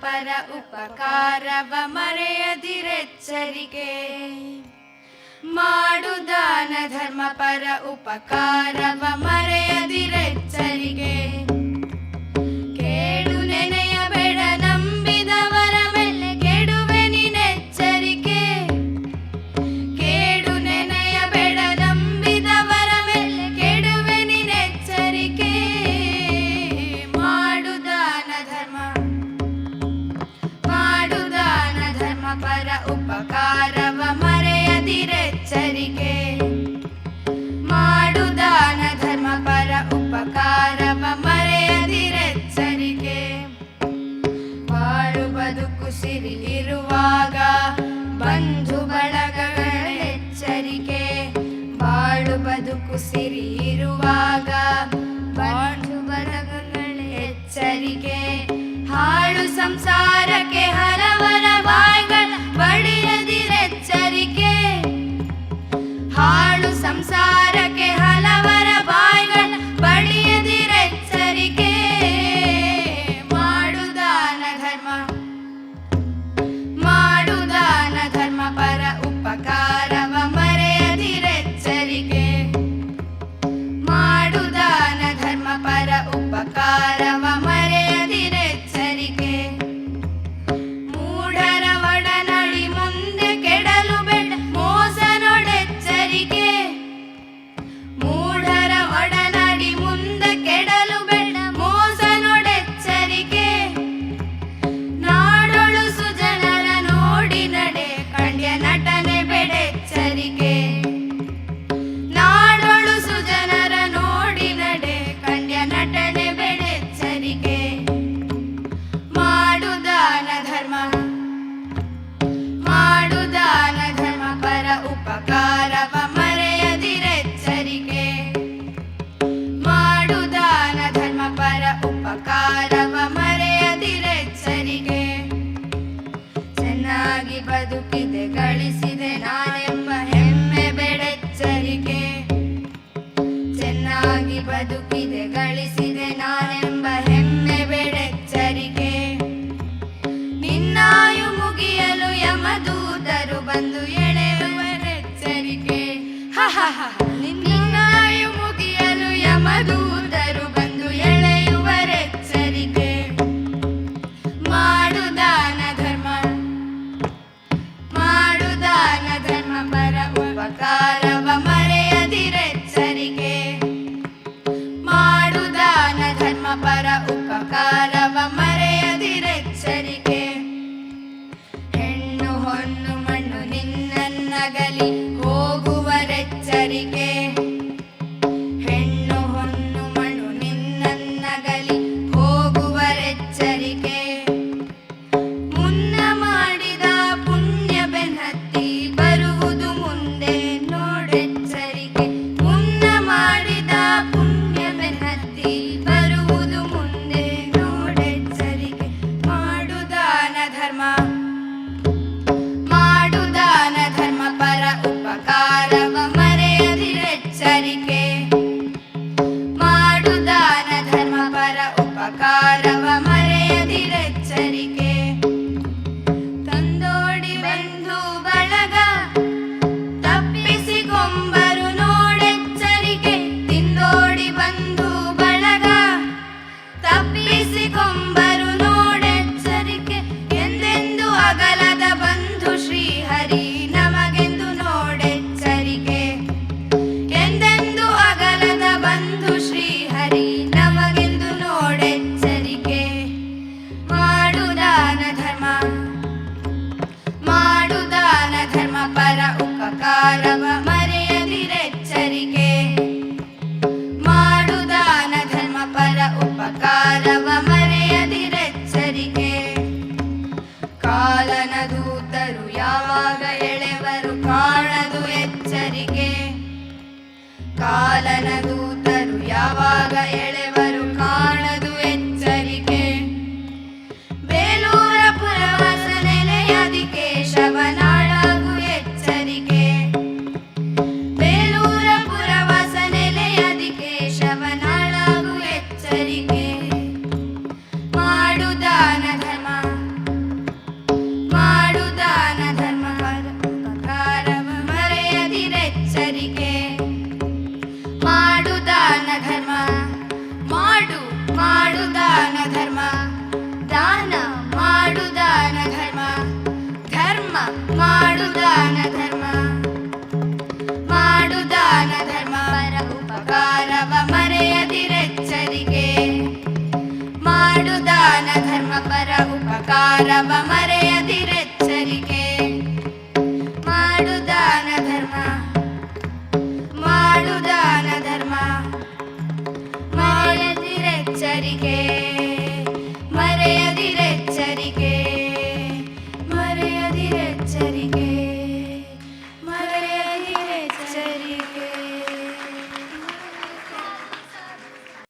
ಪರ ಉಪಕಾರವ ಮರೆಯದಿರೆಚ್ಚರಿಕೆ ಮಾಡು ದಾನ ಧರ್ಮ ಪರ ಉಪಕಾರವ ಉಪಕಾರವ ಮರೆಯದಿರೆಚ್ಚರಿಗೆ ಮಾಡುದಾನ ಧರ್ಮ ಪರ ಉಪಕಾರವ ಮರೆಯದಿರೆಚ್ಚರಿಗೆ ಬಾಳು ಬದುಕು ಸಿರಿ ಇರುವಾಗ ಬಂಧು ಬಳಗಗಳ ಎಚ್ಚರಿಕೆ. ಬಾಳು ಬದುಕು ಸಿರಿ ಇರುವಾಗ ಬಂಧು ಬಳಗಗಳ ಎಚ್ಚರಿಕೆ. ಹಾಳು ಸಂಸಾರಕ್ಕೆ ಹರ ಧೀರನಾಗಿ ಬದುಕಿದೆ, ಗಳಿಸಿದೆ ನಾನೆಂಬ ಹೆಮ್ಮೆ ಬೆಡೆಚ್ಚರಿಕೆ ನಿನ್ನಾಯು ಮುಗಿಯಲು ಯಮದೂತರು ಬಂದು ಎಳೆಯುವರೆಚ್ಚರಿಕೆ ಎಚ್ಚರಿಕೆ. ಹಾ, ಹ. ನಿನ್ನ somebody ಹೇಳ ಧರ್ಮ ಪರ